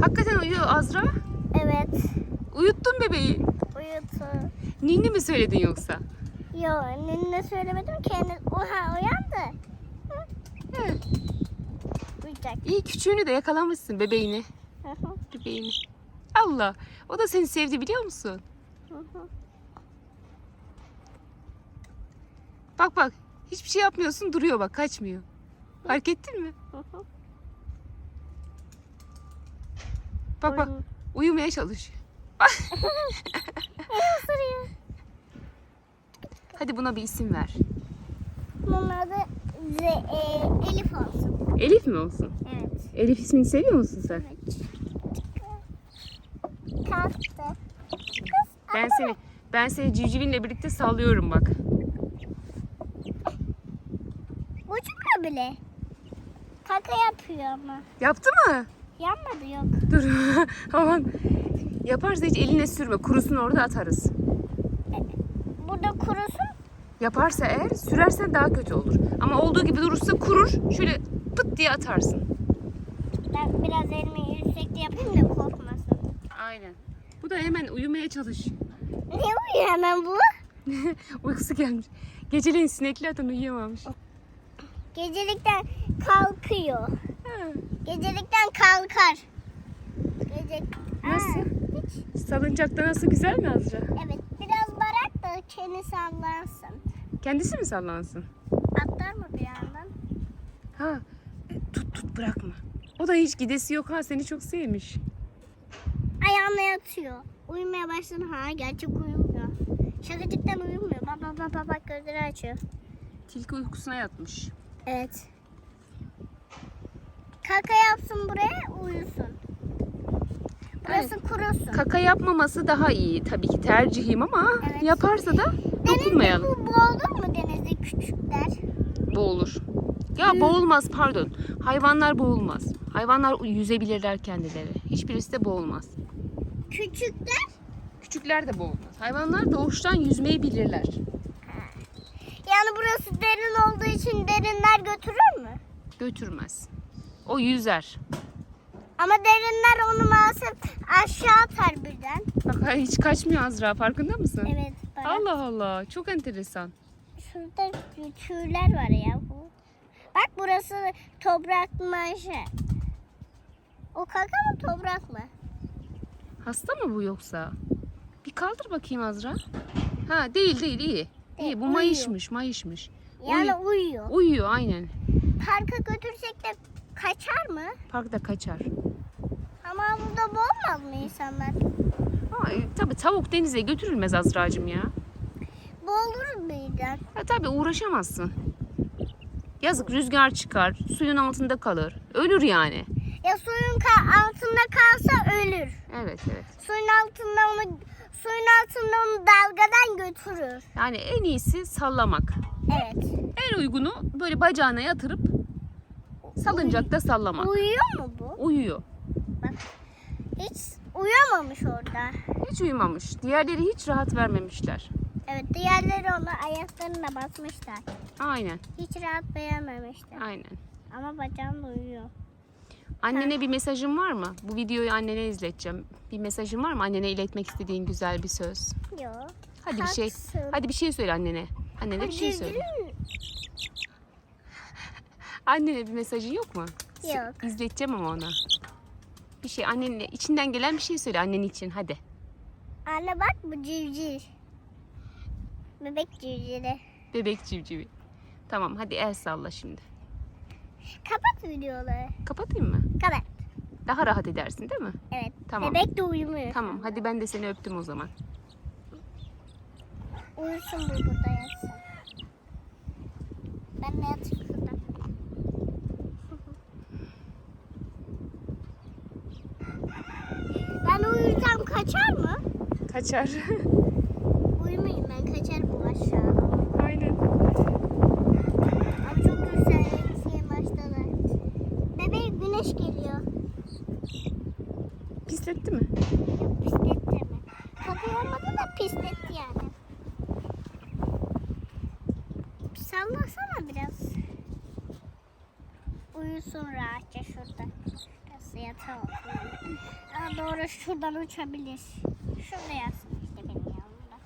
Hakikaten uyuyor Azra. Evet. Uyuttun bebeği. Uyutu. Ninni mi söyledin yoksa? Yo ne söylemedim kendi oha uyandı. He. Uyuyacak. İyi küçüğünü de yakalamışsın bebeğini. Bebeğini. Allah. O da seni sevdi biliyor musun? hı hı. Bak bak. Hiçbir şey yapmıyorsun duruyor bak kaçmıyor. Fark ettin mi? Bak bak. Uyumaya çalışıyor. Hadi buna bir isim ver. Bunun adı Z, e, Elif olsun. Elif mi olsun? Evet. Elif ismini seviyor musun sen? Kalktı. Ben seni ben seni civcivinle birlikte sallıyorum bak. Uçmuyor bile. Kaka yapıyor ama. Yaptı mı? Yanmadı yok. Dur. Aman. Yaparsa hiç eline sürme. Kurusunu orada atarız. Burada kurusun. Yaparsa eğer sürersen daha kötü olur. Ama olduğu gibi durursa kurur. Şöyle pıt diye atarsın. Ben biraz elimi yüksekte yapayım da korkmasın. Aynen. Bu da hemen uyumaya çalış. Ne uyuyor hemen bu? Uykusu gelmiş. Geceleyin sineklerden uyuyamamış. Gecelikten kalkıyor. Gecelikten kalkar. Gece... Nasıl? Aa, hiç. Salıncakta nasıl güzel mi Azra? Evet biraz barak da çeni sallansın. Kendisi mi sallansın? Atlar mı bir yandan? Ha. Tut tut bırakma. O da hiç gidesi yok ha seni çok sevmiş. Ayağına yatıyor. Uyumaya başladı. Ha gerçek uyumuyor. Şakacıktan uyumuyor. Bak bak bak, bak gözleri açıyor. Tilki uykusuna yatmış. Evet. Kaka yapsın buraya uyusun. Burası kurusun. Kaka yapmaması daha iyi tabii ki tercihim ama Evet. yaparsa da Denizde dokunmayalım. bu boğulur mu denizde küçükler? Boğulur. Ya boğulmaz pardon. Hayvanlar boğulmaz. Hayvanlar yüzebilirler kendileri. Hiçbirisi de boğulmaz. Küçükler? Küçükler de boğulmaz. Hayvanlar doğuştan yüzmeyi bilirler. Yani burası derin olduğu için derinler götürür mü? Götürmez. O yüzer. Ama derinler onu maalesef aşağı atar birden. Bak hiç kaçmıyor Azra farkında mısın? Evet. Bak. Allah Allah çok enteresan. Şurada tüyler var ya. bu. Bak burası toprak şey? O kaka mı toprak mı? Hasta mı bu yoksa? Bir kaldır bakayım Azra. Ha değil değil iyi. İyi Değil, bu uyuyor. mayışmış mayışmış. Yani uyuyor. Uyuyor aynen. Parka götürsek de kaçar mı? Parkta kaçar. Ama burada boğulmaz mı insanlar? Ama e, tabii tavuk denize götürülmez Azra'cığım ya. Boğulur birden. Ha tabii uğraşamazsın. Yazık rüzgar çıkar, suyun altında kalır. Ölür yani. Ya suyun ka- altında kalsa ölür. Evet evet. Suyun altında onu suyun altında onu dalgadan götürür. Yani en iyisi sallamak. Evet. En uygunu böyle bacağına yatırıp salıncakta sallamak. Uyuyor mu bu? Uyuyor. Hiç uyuyamamış orada. Hiç uyumamış. Diğerleri hiç rahat vermemişler. Evet diğerleri onu ayaklarına basmışlar. Aynen, Hiç rahat beğenmemişler. aynen. Ama bacağım da uyuyor. Annene bir mesajın var mı? Bu videoyu annene izleteceğim. Bir mesajın var mı? Annene iletmek istediğin güzel bir söz. Yok. Hadi bir şey. Hadi bir şey söyle annene. Annene bir şey söyle. Annene bir mesajın yok mu? Yok. İzleteceğim ama ona. Bir şey annenle içinden gelen bir şey söyle annen için hadi. Anne bak bu civciv. Bebek civcivi. Bebek civcivi. Tamam hadi el salla şimdi. Kapat videoları. Kapatayım mı? Kapat. Daha rahat edersin değil mi? Evet. Tamam. Bebek de uyumuyor. Tamam hadi ben de seni öptüm o zaman. Uyusun bu burada yatsın. Ben de yatayım şurada. ben uyursam kaçar mı? Kaçar. Uyumayayım ben kaçar bu aşağı. Aynen. Ama çok güzel şey başladı. Bebeğe güneş geliyor. Pisletti mi? Yok pisletti mi? Kapı olmadı da pisletti yani. Sallasana biraz. Uyusun rahatça şurada. Biraz yatağı doğru şuradan uçabilir. Şurada yatsın işte benim yanımda.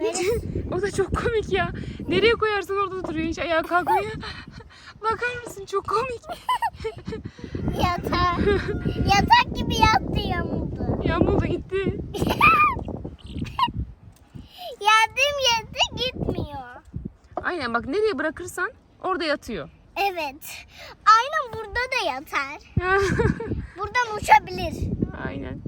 Böyle o da çok komik ya. Nereye koyarsan orada duruyor hiç ayağa kalkmıyor. Bakar mısın çok komik. yatak. Yatak gibi yattı yamuldu. Yağmurda gitti. Yattığım yerde gitmiyor. Aynen bak nereye bırakırsan orada yatıyor. Evet. Aynen burada da yatar. Buradan uçabilir. Aynen.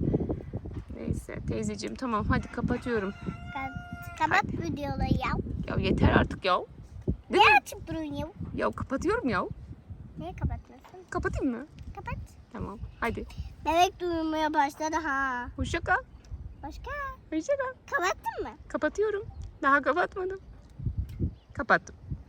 Neyse teyzeciğim tamam hadi kapatıyorum. Ka- Kapat videoları ya. Ya yeter artık ya. Değil Ne mi? açıp durun ya? Ya kapatıyorum ya. Niye kapatmıyorsun? Kapatayım mı? Kapat. Tamam. Hadi. Bebek duyulmaya başladı ha. Hoşça kal. Başka? Hoşça kal. Kapattın mı? Kapatıyorum. Daha kapatmadım. Kapattım.